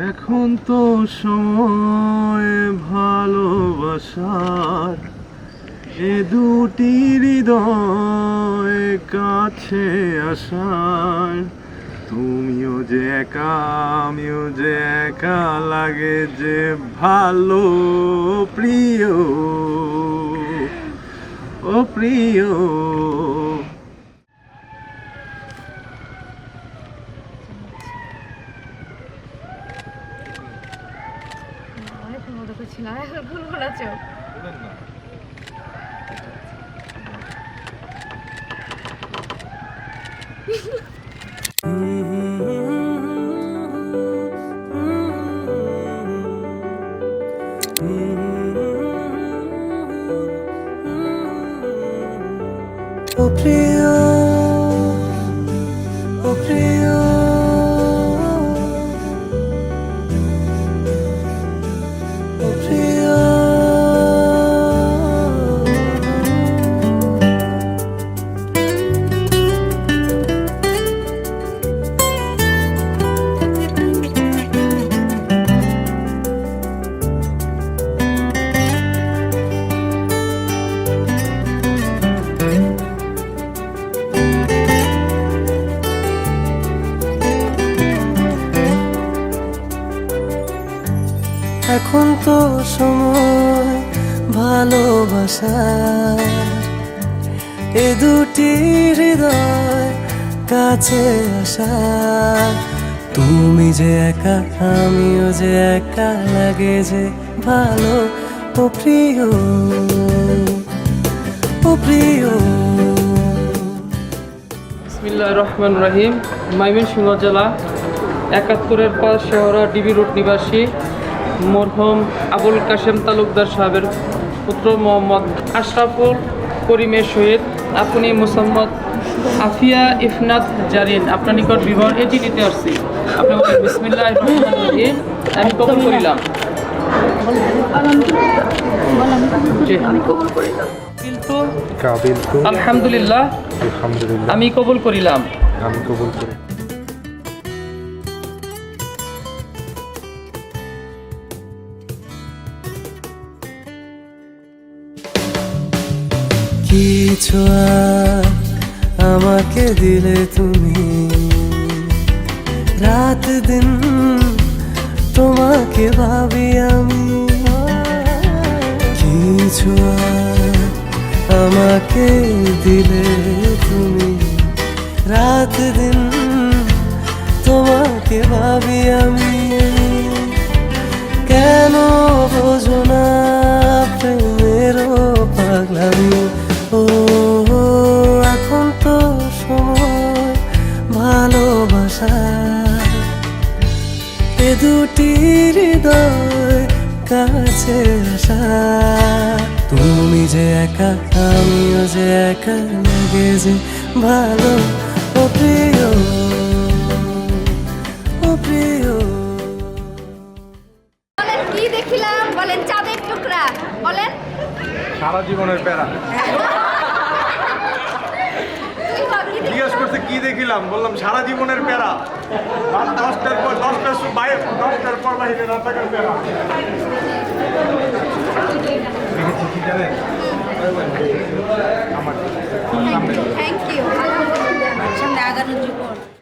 এখন তো সময় ভালোবাসার। এ দুটি হৃদয় কাছে আসার। তুমিও যে একা, আমিও যে একা লাগে যে ভালো, প্রিয়। ও প্রিয় অনেকক্ষণ মতো করছিলাম এখন ভুল বলেছ ও প্রিয় এখন তো সময় ভালোবাসার এ দুটি হৃদয় কাছে আসার তুমি যে একা, আমিও যে একা লাগে যে ভালো। ও প্রিয় ও প্রিয়। বিসমিল্লাহ রহমান রহিম। ময়মনসিংহ জেলা একাত্তরের পাঁচ শহরা ডিবি রোড নিবাসী। মরহম আবুল কাশেম তালুকদার সাহেবের পুত্র মোহাম্মদ আশরাফুল করিমের সহিত আপনি মোসাম্মদ আফিয়া ইফনাত জারিন। আপনার নিকট বিবাহ এটি দিতে আসছি। আপনি বলেন বিসমিল্লাহ আমি কবুল করিলাম। আলহামদুলিল্লাহ। আমি কবুল করিলাম। আমি কবুল করি। কিছু আর আমাকে দিলে তুমি। রাত দিন তোমাকে ভাবি আমি। কিছু আর আমাকে দিলে তুমি। রাত দিন তোমাকে ভাবি আমি। কেন বোঝো না প্রেমের পাগলামি? দুটি হৃদয় কাছে আসা। তুমি যে একা আমিও যে একা লাগে যে ভালো। ও প্রিয় ও প্রিয়। বলেন কি দেখিলাম? বলেন চাঁদের টুকরা। বলেন। সারা জীবনের প্যারা। জিজ্ঞেস করতে কি দেখিলাম? বললাম সারা জীবনের প্যারা। डॉक्टर सुबाई डॉक्टर पर वही रहता